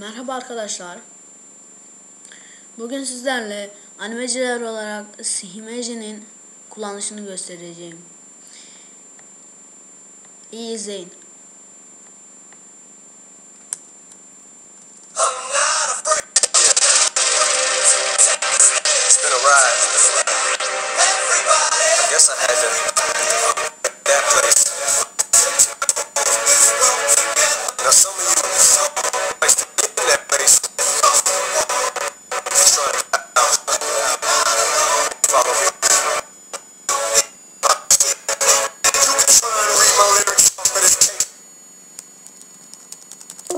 Merhaba arkadaşlar. Bugün sizlerle animeciler olarak Sihimeji'nin kullanışını göstereceğim. İyi izleyin. I guess I had to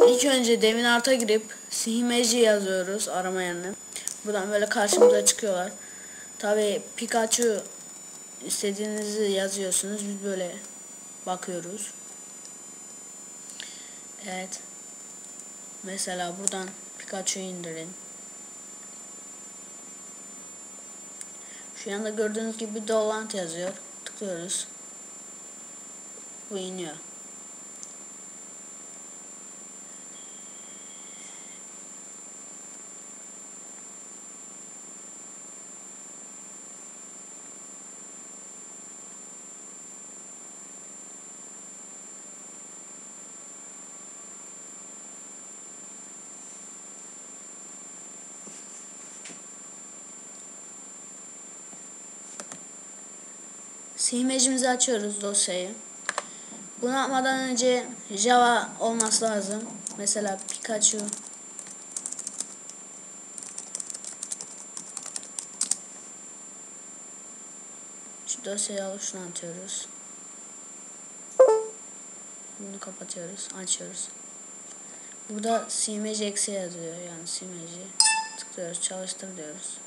İlk önce demin arta girip Sihimeji yazıyoruz arama yerine. Buradan böyle karşımıza çıkıyorlar. Tabi Pikachu istediğinizi yazıyorsunuz. Biz böyle bakıyoruz. Evet. Mesela buradan Pikachu'yu indirin. Şu yanda gördüğünüz gibi Dolant yazıyor. Tıklıyoruz. Bu iniyor. Simecimizi açıyoruz dosyayı. Bunu yapmadan önce Java olması lazım. Mesela Pikachu Şu dosyayı alıp şunu atıyoruz. Bunu kapatıyoruz. Açıyoruz. Burada simeci eksi yazıyor. Yani simeci. Tıklıyoruz. Çalıştır diyoruz.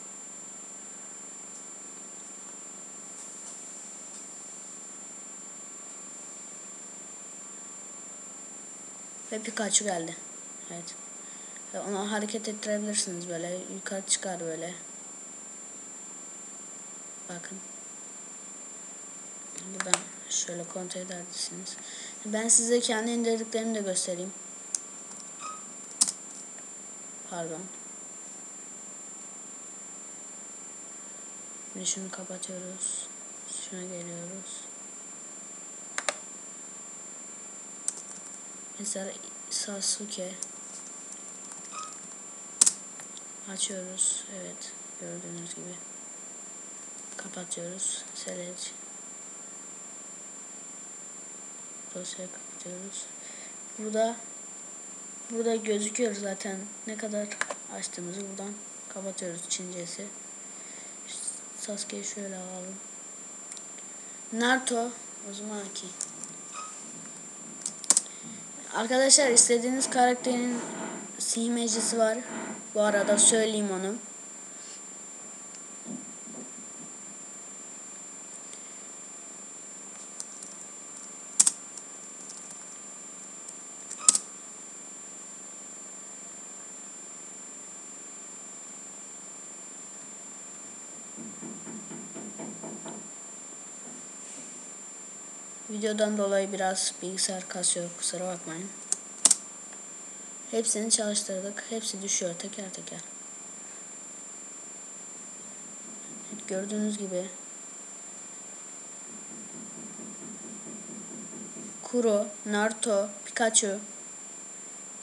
Ve Pikachu geldi. Evet. Ve onu hareket ettirebilirsiniz böyle. Yukarı çıkar böyle. Bakın. Buradan şöyle kontrol edersiniz. Ben size kendi indirdiklerimi de göstereyim. Pardon. Şimdi şunu kapatıyoruz. Şuna geliyoruz. Mesela Sasuke açıyoruz. Evet, gördüğünüz gibi. Kapatıyoruz. Select. Dosyayı kapatıyoruz. Burada burada gözüküyor zaten ne kadar açtığımızı buradan kapatıyoruz Çincesi. Sasuke'yi şöyle alalım. Naruto o zamanki. Arkadaşlar istediğiniz karakterin simecisi var. Bu arada söyleyeyim onu. Videodan dolayı biraz bilgisayar kasıyor kusura bakmayın. Hepsini çalıştırdık. Hepsi düşüyor teker teker. Gördüğünüz gibi Kuro, Naruto, Pikachu,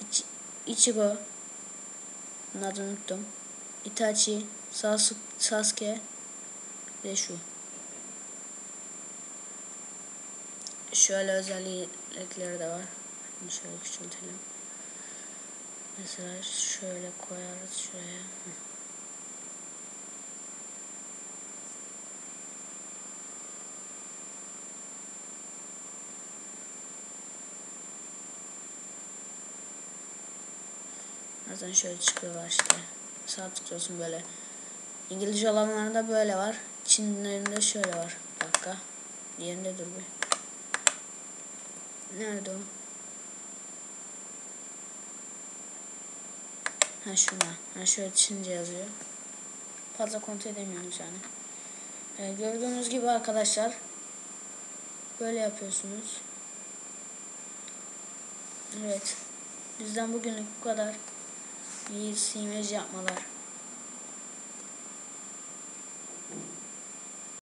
İch Ichigo adını unuttum. Itachi, Sasu Sasuke ve şu. Şöyle özellikleri de var. Bunu şöyle küçültelim. Mesela şöyle koyarız şuraya. Zaten şöyle çıkıyorlar işte. Sağ tıklıyorsun böyle. İngilizce olanlarda böyle var. Çinlerinde şöyle var. Bir dakika. Yerinde dur bir. Nerede o? Ha şuna. Ha şöyle Çince yazıyor. Fazla kontrol edemiyoruz yani. Ee, gördüğünüz gibi arkadaşlar böyle yapıyorsunuz. Evet. Bizden bugünlük bu kadar. İyi simeci yapmalar.